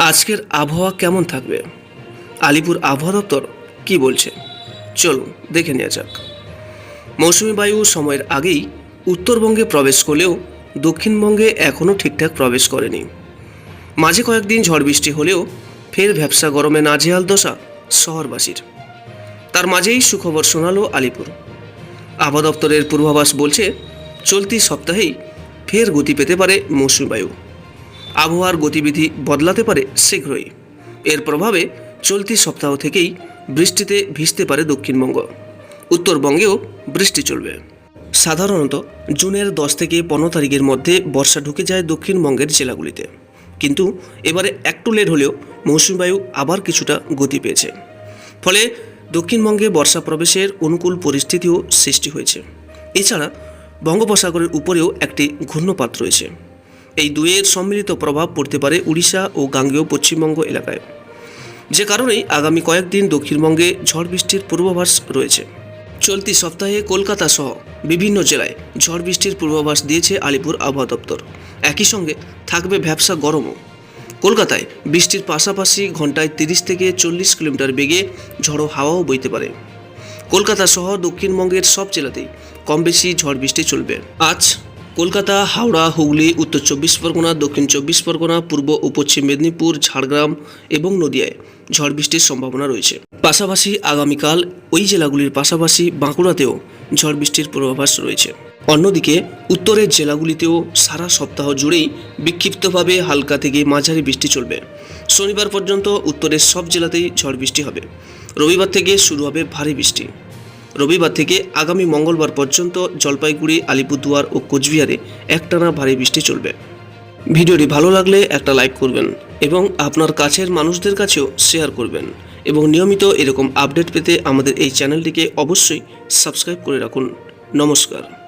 আজকের আবহাওয়া কেমন থাকবে? আলিপুর আবহাওয়া দপ্তর কি বলছে? চলুন দেখে নেওয়া যাক। মৌসুমি বায়ু সময়ের আগেই উত্তরবঙ্গে প্রবেশ করলেও দক্ষিণবঙ্গে এখনও ঠিকঠাক প্রবেশ করেনি। মাঝে কয়েকদিন ঝড় বৃষ্টি হলেও ফের ভ্যাবসা গরমে নাজেহাল দশা শহরবাসীর। তার মাঝেই সুখবর শোনালো আলিপুর। আবহাওয়া দপ্তরের পূর্বাভাস বলছে, চলতি সপ্তাহেই ফের গতি পেতে পারে মৌসুমি বায়ু। আবহাওয়ার গতিবিধি বদলাতে পারে শীঘ্রই। এর প্রভাবে চলতি সপ্তাহ থেকেই বৃষ্টিতে ভিজতে পারে দক্ষিণবঙ্গ। উত্তরবঙ্গেও বৃষ্টি চলবে। সাধারণত জুনের দশ থেকে পনেরো তারিখের মধ্যে বর্ষা ঢুকে যায় দক্ষিণবঙ্গের জেলাগুলিতে। কিন্তু এবারে একটু লেট হলেও মৌসুমী বায়ু আবার কিছুটা গতি পেয়েছে। ফলে দক্ষিণবঙ্গে বর্ষা প্রবেশের অনুকূল পরিস্থিতিও সৃষ্টি হয়েছে। এছাড়া বঙ্গোপসাগরের উপরেও একটি ঘূর্ণপাত রয়েছে। এই দুয়ের সম্মিলিত প্রভাব পড়তে পারে উড়িষ্যা ও গাঙ্গেয় পশ্চিমবঙ্গ এলাকায়। যে কারণেই আগামী কয়েকদিন দক্ষিণবঙ্গে ঝড় বৃষ্টির পূর্বাভাস রয়েছে। চলতি সপ্তাহে কলকাতা সহ বিভিন্ন জেলায় ঝড় বৃষ্টির পূর্বাভাস দিয়েছে আলিপুর আবহাওয়া দপ্তর। একই সঙ্গে থাকবে ভ্যাবসা গরমও। কলকাতায় বৃষ্টির পাশাপাশি ঘন্টায় তিরিশ থেকে চল্লিশ কিলোমিটার বেগে ঝড়ো হাওয়াও বইতে পারে। কলকাতা সহ দক্ষিণবঙ্গের সব জেলাতেই কম বেশি ঝড় বৃষ্টি চলবে। আজ কলকাতা, হাওড়া, হুগলি, উত্তর চব্বিশ পরগনা, দক্ষিণ চব্বিশ পরগনা, পূর্ব ও পশ্চিম মেদিনীপুর, ঝাড়গ্রাম এবং নদিয়ায় ঝড় বৃষ্টির সম্ভাবনা রয়েছে। পাশাপাশি আগামীকাল ওই জেলাগুলির পাশাপাশি বাঁকুড়াতেও ঝড় বৃষ্টির পূর্বাভাস রয়েছে। অন্যদিকে উত্তরের জেলাগুলিতেও সারা সপ্তাহ জুড়েই বিক্ষিপ্তভাবে হালকা থেকে মাঝারি বৃষ্টি চলবে। শনিবার পর্যন্ত উত্তরের সব জেলাতেই ঝড় বৃষ্টি হবে। রবিবার থেকে শুরু হবে ভারী বৃষ্টি। রবিবার থেকে আগামী মঙ্গলবার পর্যন্ত জলপাইগুড়ি, আলিপুরদুয়ার ও কোচবিহারে একটানা ভারী বৃষ্টি চলবে। ভিডিওটি ভালো লাগলে একটা লাইক করবেন এবং আপনার কাছের মানুষদের কাছেও শেয়ার করবেন এবং নিয়মিত এরকম আপডেট পেতে আমাদের এই চ্যানেলটিকে অবশ্যই সাবস্ক্রাইব করে রাখুন। নমস্কার।